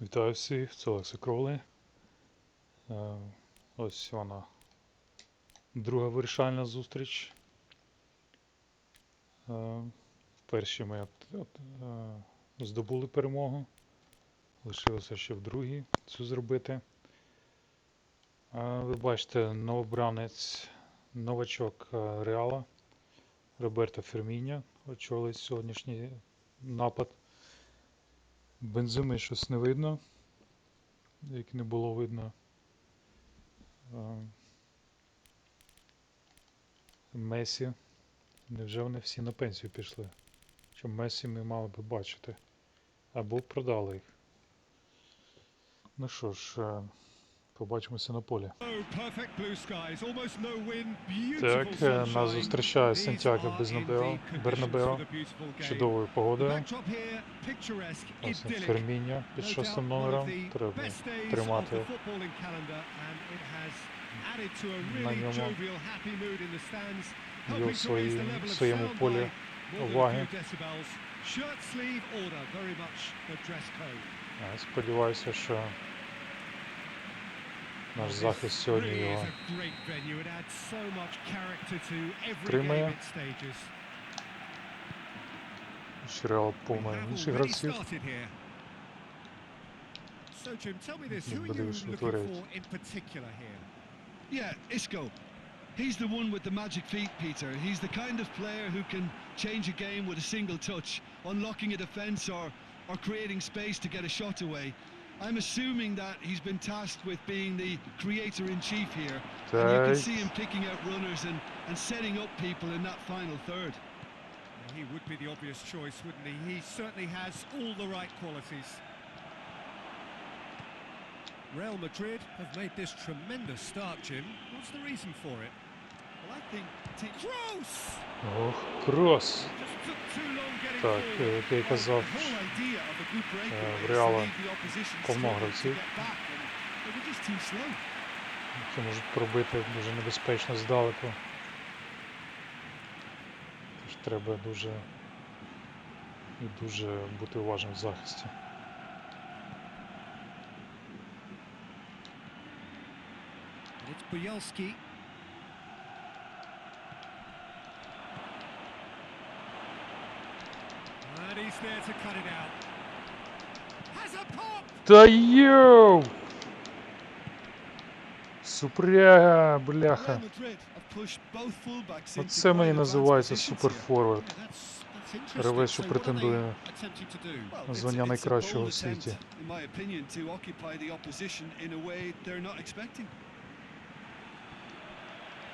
Вітаю всіх, це Олекса Кроулі. Е, Ось вона. Друга вирішальна зустріч. Е, В першій ми е, здобули перемогу. Лишилося ще в другій цю зробити. Ви бачите, новобранець, новачок Реала Роберто Ферміньо очолить сьогоднішній напад. Бензими щось не видно, як не було видно. Месі. Невже вони всі на пенсію пішли? Що Месі ми мали би бачити. Або продали їх. Ну що ж, е, Побачимося на полі. Так, е, нас зустрічає Сантьяго Бернабео, Бернабео чудовою погодою. Ферміння під шостим номером. Треба тримати на ньому його в, своєму полі уваги. Е, сподіваюся, що наш захист сьогодні Really is його a great venue. It adds so much character to every Тримає. game it stages. ще Реал We повно have інших already гравців. started here. So Jim, tell me this, who are you Подивись, looking витворяють. for in particular here? Yeah, Isco. He's the one with the magic feet, Peter. He's the kind of player who can change a game with a single touch, unlocking a defence or, or creating space to get a shot away. I'm assuming that he's been tasked with being the creator in chief here. And you can see him picking out runners and, and setting up people in that final third. He would be the obvious choice, wouldn't he? He certainly has all the right qualities. Real Madrid have made this tremendous start, Jim. What's the reason for it? Ох, крос. Так, е, як я казав, е, в реала повно гравців, які можуть пробити дуже небезпечно здалеку. Тож треба дуже і дуже бути уважним в захисті. It's Да ёу! Супряга, бляха. Оце мені називається суперфорвард. Реве, що претендує на звання найкращого в світі.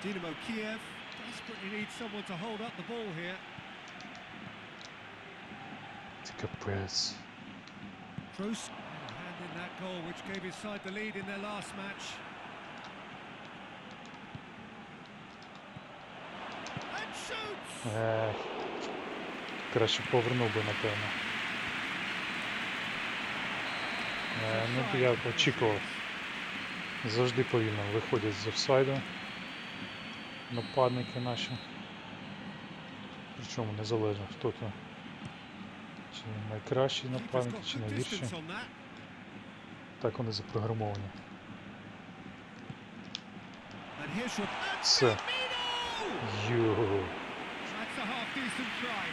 Dinamo Kiev desperately needs someone to hold up the ball here. Капець. Kroos had hand in that goal, which gave his side the lead in their last match. And shoots! Ех, краще повернув би, напевно. Е, ну, я очікував. Завжди повільно виходять з офсайду. Нападники наші. Причому незалежно хто то чи найкращий напарник, чи найгірший. Так вони запрограмовані. Все. Йо.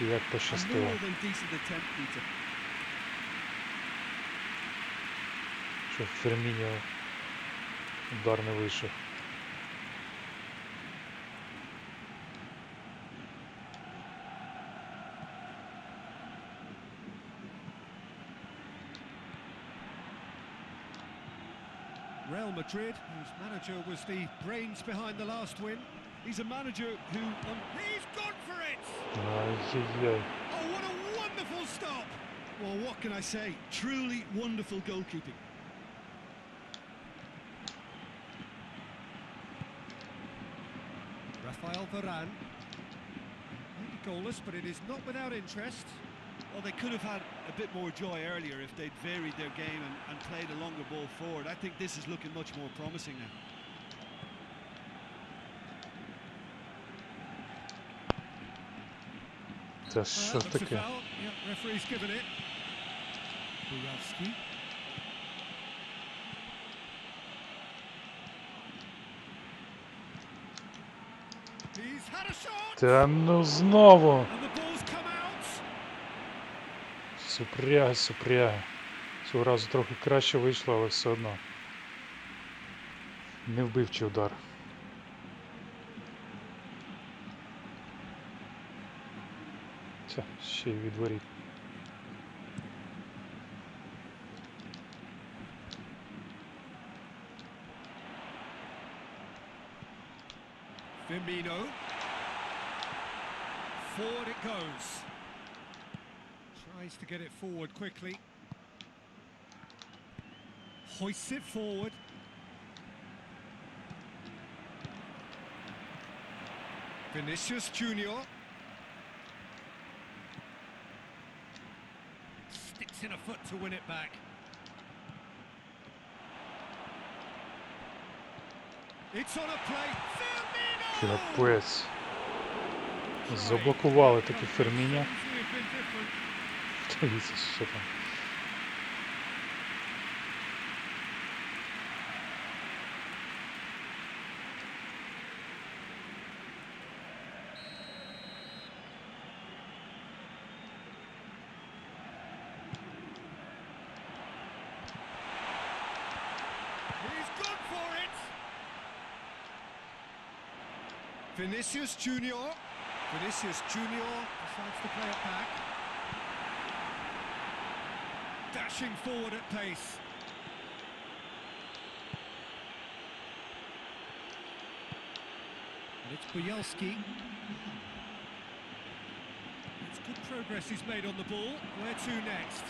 Як пощастило. Що Фермініо удар не вийшов. Real Madrid, whose manager was the brains behind the last win. He's a manager who... On... He's gone for it! Oh, oh, what a wonderful stop! Well, what can I say? Truly wonderful goalkeeping. Rafael Varane. Maybe goalless, but it is not without interest. Well, they could have had a bit more joy earlier if they'd varied their game and, and played a longer ball forward. I think this is looking much more promising now. Też well, takie... Yep, referee's given it. Burowski. Ten no. Супряга, супряга. Цього разу трохи краще вийшло, але все одно. Не вбивчий удар. Це ще й від воріт. Firmino. Forward it goes. Tries to get it forward quickly. Hoists it forward. Vinicius Junior. Sticks in a foot to win it back. It's on a play. Firmino! Капець. Заблокували таки Ферміня. gone for it. Vinicius Junior. Vinicius Junior decides to play it back Dashing forward at pace. And it's Bielski. It's good progress he's made on the ball. Where to next?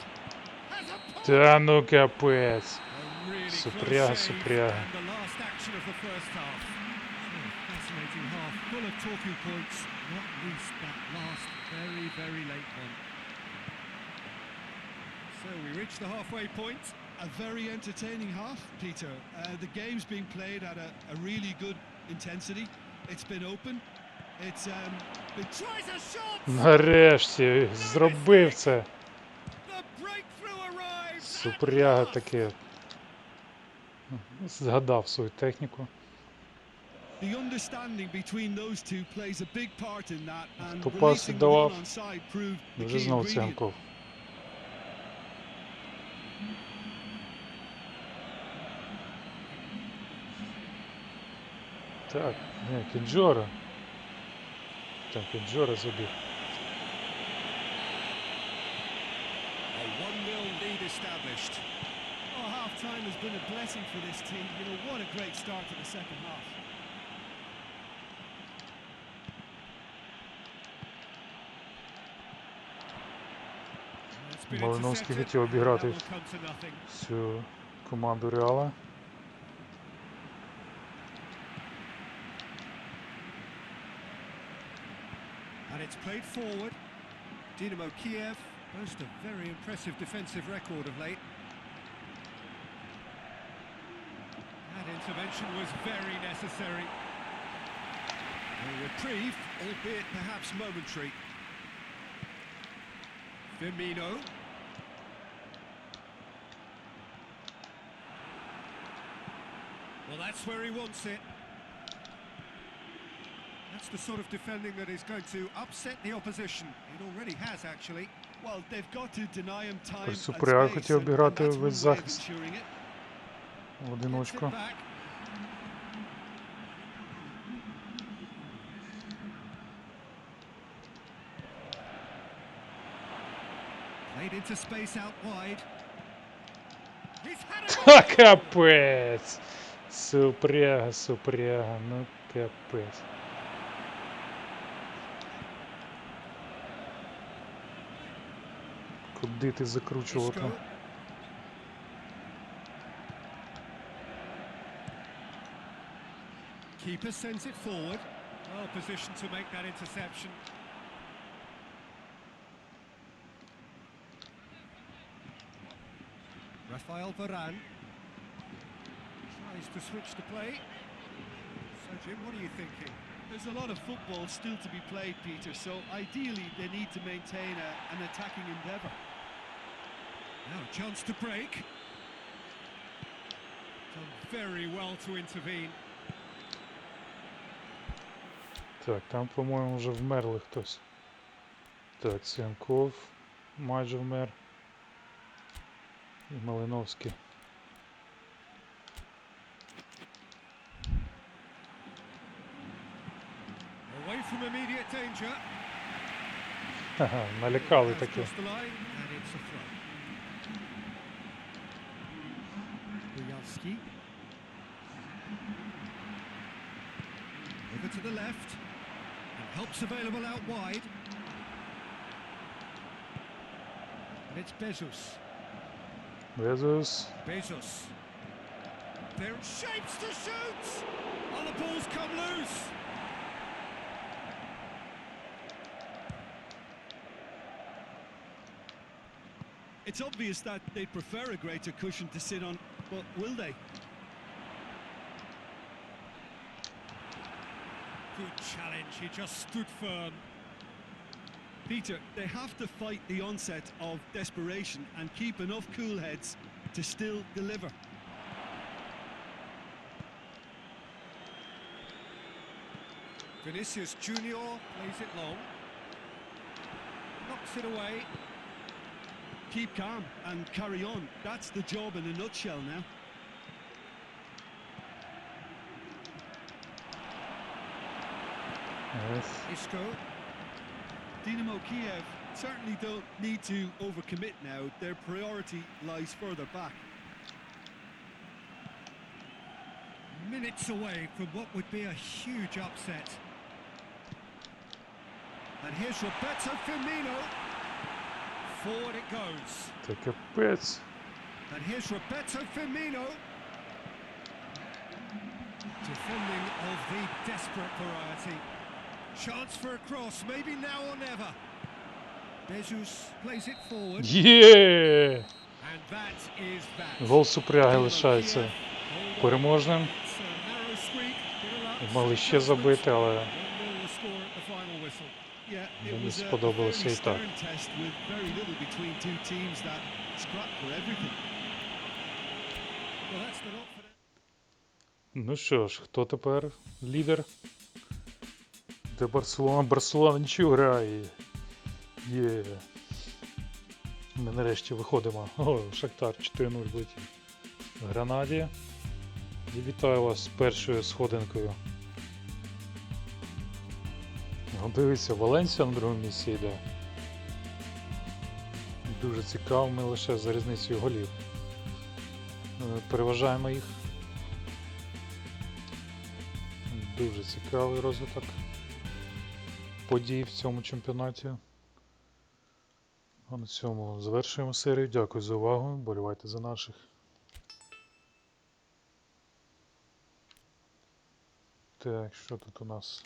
Has a pop! Та ну капець. A really Супряга, close save супряга. and the last action of the first half. Oh, fascinating half, full of talking points, not least that last very, very late one. So we reach the halfway point. A very entertaining half, Peter. Uh, the game's being played at a, a really good intensity. It's been open. It's um, been Tries a shot! Нарешті зробив це. The breakthrough arrives! at Супряга last. таке. Згадав свою техніку. the understanding between those two plays a big part in that, and Хто пас releasing the віддавав, one on side proved the Вже key знов ingredient. Так, ні, Кінджора. Так, Кінджора забіг. A 1-0 lead established. Oh, half time has been a blessing for this team. You know, what a great start to the second half. It's been Малиновський intercepted, хотів обіграти всю команду Реала. And it's played forward. Dynamo Kiev boast a very impressive defensive record of late. That intervention was very necessary. A reprieve, albeit perhaps momentary. Firmino. Well, that's where he wants it. That's the sort of defending that is going to upset the opposition. It already has, actually. Well, they've got to deny him time Ось and Супряга space, хотів and- and обіграти that's весь one way of захист. ensuring it. В Gets it одиночку. back. Played into space out wide. He's had it. Ха, капець! Супряга, супряга, ну капець. Куди ти закручував там? Isco. Keeper sends it forward. Well positioned to make that interception. Rafael Varane tries to switch the play. So Jim, what are you thinking? There's a lot of football still to be played, Peter, so ideally they need to maintain a, an attacking endeavour. Now a chance to break. Done very well to intervene. Так, там, по-моєму, вже вмерли хтось. Так, Сенков майже вмер. І Малиновський. Ха-ха, налякали таке. Kulusevski. Over to the left. And helps available out wide. And it's Bezos. Bezos. Bezos. There shapes to shoot! And the ball's come loose! It's obvious that they prefer a greater cushion to sit on but will they? Good challenge, he just stood firm. Peter, they have to fight the onset of desperation and keep enough cool heads to still deliver. Vinicius Junior plays it long. Knocks it away keep calm and carry on. That's the job in a nutshell now. Yes. Isco. Dinamo Kiev certainly don't need to overcommit now. Their priority lies further back. Minutes away from what would be a huge upset. And here's Roberto Firmino. Forward it goes. Та капець. And here's Roberto Firmino. Defending of the desperate variety. Chance for a cross, maybe now or never. Bezos plays it forward. Є! And that is that. Гол Супряги лишається переможним. Some ще забити, але Мені сподобалося і так. Ну що ж, хто тепер лідер? Де Барселона? Барселона нічого грає. Є. Ми нарешті виходимо. О, Шахтар 4-0 летів Гранаді. І вітаю вас з першою сходинкою. Ну, дивіться, Валенсія на другому місці йде. Дуже цікаво, ми лише за різницею голів. Е, Переважаємо їх. Дуже цікавий розвиток подій в цьому чемпіонаті. А на цьому завершуємо серію. Дякую за увагу. Болівайте за наших. Так, що тут у нас?